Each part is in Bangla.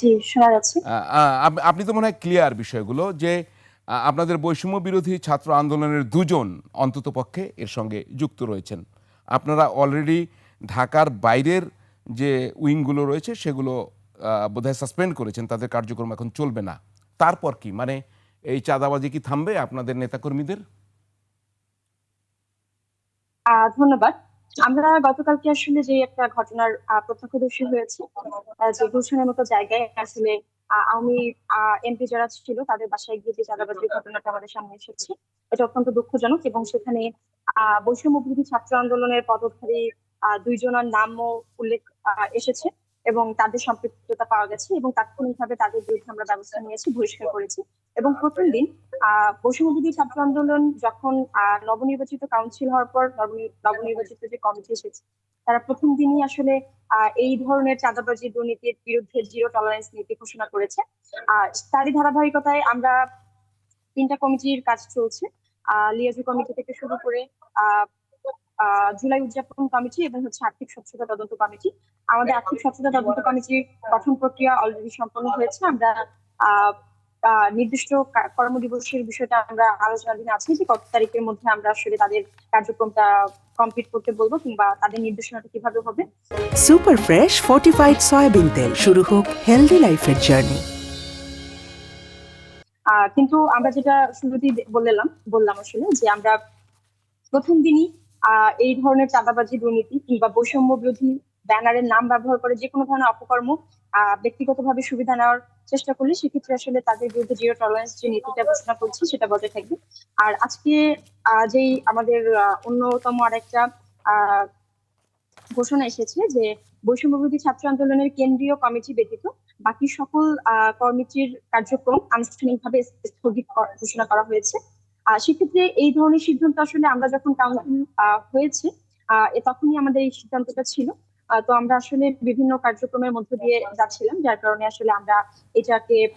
জি শোনা যাচ্ছে। আপনি তো মনে হয় ক্লিয়ার বিষয়গুলো যে আপনাদের বৈষম্য বিরোধী ছাত্র আন্দোলনের দুজন অন্তত পক্ষে এর সঙ্গে যুক্ত রয়েছেন। আপনারা অলরেডি ঢাকার বাইরের যে উইংগুলো রয়েছে সেগুলো বোধহয় সাসপেন্ড করেছেন তাদের কার্যক্রম এখন চলবে না। তারপর কি? মানে এই চাঁদাবাজি কি থামবে আপনাদের নেতাকর্মীদের? ধন্যবাদ। আমরা গতকালকে আসলে যে একটা ঘটনার প্রত্যক্ষদর্শী হয়েছে যে গুলশানের মতো জায়গায় আসলে আহ, এমপি যারা ছিল তাদের বাসায় গিয়ে যে চাঁদাবাজির ঘটনাটা আমাদের সামনে এসেছে এটা অত্যন্ত দুঃখজনক এবং সেখানে বৈষম্য ছাত্র আন্দোলনের পদধারী দুইজনের নামও উল্লেখ এসেছে এবং তাদের সম্পৃক্ততা পাওয়া গেছে এবং তাৎক্ষণিকভাবে তাদের বিরুদ্ধে আমরা ব্যবস্থা নিয়েছি বহিষ্কার করেছি এবং প্রথম দিন বৈষম্যবিধি ছাত্র আন্দোলন যখন নবনির্বাচিত কাউন্সিল হওয়ার পর নবনির্বাচিত যে কমিটি এসেছে তারা প্রথম দিনই আসলে এই ধরনের চাঁদাবাজি দুর্নীতির বিরুদ্ধে জিরো টলারেন্স নীতি ঘোষণা করেছে। তারই ধারাবাহিকতায় আমরা তিনটা কমিটির কাজ চলছে। লিয়াজু কমিটি থেকে শুরু করে জুলাই উদযাপন কমিটি এবং হচ্ছে আর্থিক স্বচ্ছতা তদন্ত কমিটি আমাদের আর্থিক স্বচ্ছতা তদন্ত কমিটির গঠন প্রক্রিয়া অলরেডি সম্পন্ন হয়েছে। আমরা আহ, নির্দিষ্ট কর্মদিবসের বিষয়টা আমরা আলোচনাধীন আছি যে কত তারিখের মধ্যে আমরা আসলে তাদের কার্যক্রমটা কমপ্লিট করতে বলব কিংবা তাদের নির্দেশনাটা কীভাবে হবে। সুপার ফ্রেশ ফর্টিফাইড সয়াবিন তেল শুরু হোক হেলদি লাইফের জার্নি কিন্তু আমরা যেটা শুরুতেই বললাম বললাম আসলে যে আমরা প্রথম দিনই আহ, এই ধরনের চাঁদাবাজি দুর্নীতি কিংবা বৈষম্য বিরোধী ব্যানারের নাম ব্যবহার করে যে কোনো ধরনের অপকর্ম আহ, ব্যক্তিগতভাবে সুবিধা নেওয়ার চেষ্টা করলে সেক্ষেত্রে আসলে তাদের বিরুদ্ধে জিরো টলারেন্স যে নীতিটা ঘোষণা করছি সেটা বজায় থাকবে। আর আজকে যেই আমাদের অন্যতম আরেকটা আহ, ঘোষণা এসেছে যে বৈষম্য বিরোধী ছাত্র আন্দোলনের কেন্দ্রীয় কমিটি ব্যতীত বাকি সকল কমিটির কার্যক্রম আনুষ্ঠানিকভাবে স্থগিত ঘোষণা করা হয়েছে। সেক্ষেত্রে এই ধরনের সিদ্ধান্ত আসলে আমরা যখন কাউন্সিল হয়েছে তখনই আমাদের এই সিদ্ধান্তটা ছিল। তো আমরা আসলে বিভিন্ন কার্যক্রমের মধ্য দিয়ে যাচ্ছিলাম, যার কারণে আসলে আমরা এটাকে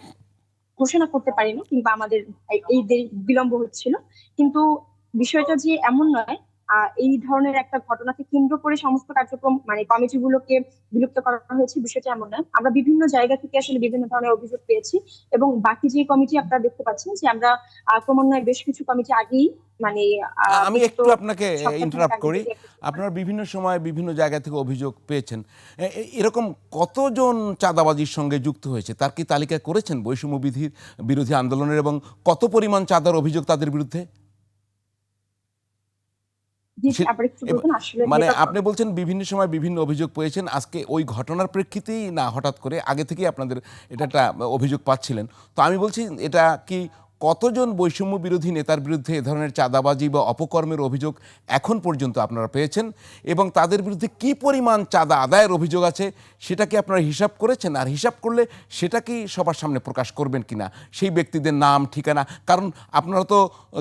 ঘোষণা করতে পারিনি কিংবা আমাদের এই- বিলম্ব হচ্ছিল। কিন্তু বিষয়টা যে এমন নয় এই ধরনের একটা ঘটনাকে কেন্দ্র করে সমস্ত কার্যক্রম মানে কমিটিগুলোকে বিলুপ্ত করা হয়েছে বিষয়টা এমন নয় আমরা বিভিন্ন জায়গা থেকে আসলে বিভিন্ন ধরনের অভিযোগ পেয়েছি এবং বাকি যে কমিটি আপনারা দেখতে পাচ্ছেন যে আমরা ক্রমান্বয়ে বেশ কিছু কমিটি আগেই মানে আমি একটু আপনাকে ইন্টারাপ্ট করি। আপনার বিভিন্ন সময় বিভিন্ন জায়গা থেকে অভিযোগ পেয়েছেন। এরকম কতজন চাঁদাবাজির সঙ্গে যুক্ত হয়েছে? তার কি তালিকা করেছেন বৈষম্য বিধির বিরোধী আন্দোলনের এবং কত পরিমাণ চাঁদার অভিযোগ তাদের বিরুদ্ধে জি, সে- আবার একটু এবার- বলবেন আসলে মানে আপনি বলছেন বিভিন্ন সময় বিভিন্ন অভিযোগ পেয়েছেন। আজকে ওই ঘটনার প্রেক্ষিতেই না হঠাৎ করে আগে থেকেই আপনাদের এটা একটা অভিযোগ পাচ্ছিলেন। তো আমি বলছি এটা কি কতজন বৈষম্য বিরোধী নেতার বিরুদ্ধে এ ধরনের চাঁদাবাজি বা অপকর্মের অভিযোগ এখন পর্যন্ত আপনারা পেয়েছেন? এবং তাদের বিরুদ্ধে কি পরিমাণ চাঁদা আদায়ের অভিযোগ আছে সেটা কি আপনারা হিসাব করেছেন? আর হিসাব করলে সেটা কি সবার সামনে প্রকাশ করবেন কিনা সেই ব্যক্তিদের নাম, ঠিকানা? কারণ আপনারা তো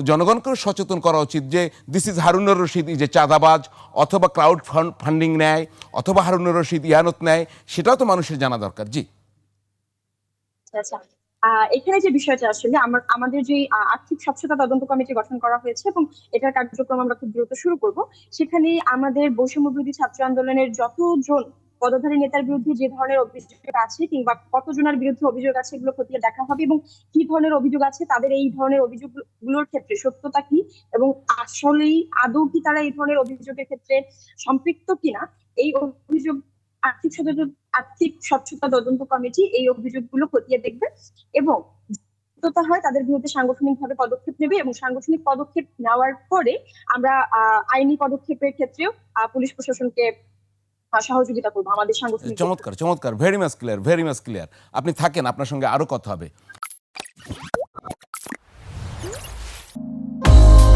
জনগণকেও সচেতন করা উচিত যে দিস ইজ হারুনুর রশিদ যে চাঁদাবাজ অথবা ক্রাউড ফান্ডিং নেয় অথবা হারুনুর রশিদ ইয়ানত নেয়, সেটাও তো মানুষের জানা দরকার। জি। আচ্ছা। এখানে যে বিষয়টা আসলে আমার, আমাদের যে আর্থিক স্বচ্ছতা তদন্ত কমিটি গঠন করা হয়েছে এবং এটার কার্যক্রম আমরা খুব দ্রুত শুরু করব, সেখানে আমাদের বৈষম্য বিরোধী ছাত্র আন্দোলনের যতজন পদধারী নেতার বিরুদ্ধে যে ধরনের অভিযোগ আছে কিংবা কতজনের বিরুদ্ধে অভিযোগ আছে এগুলো খতিয়ে দেখা হবে এবং কি ধরনের অভিযোগ আছে তাদের এই ধরনের অভিযোগগুলোর ক্ষেত্রে সত্যতা কি এবং আসলেই আদৌ কি তারা এই ধরনের অভিযোগের ক্ষেত্রে সম্পৃক্ত কিনা, এই অভিযোগ আর্থিক আর্থিক স্বচ্ছতা তদন্ত কমিটি এই অভিযোগগুলো খতিয়ে দেখবে এবং হয় তাদের বিরুদ্ধে সাংগঠনিকভাবে পদক্ষেপ নেবে এবং সাংগঠনিক পদক্ষেপ নেওয়ার পরে আমরা আইনি পদক্ষেপের ক্ষেত্রেও পুলিশ প্রশাসনকে সহযোগিতা করব আমাদের সাংগঠনিক চমৎকার চমৎকার। Very much clear very much clear আপনি থাকেন, আপনার সঙ্গে আরও কথা হবে।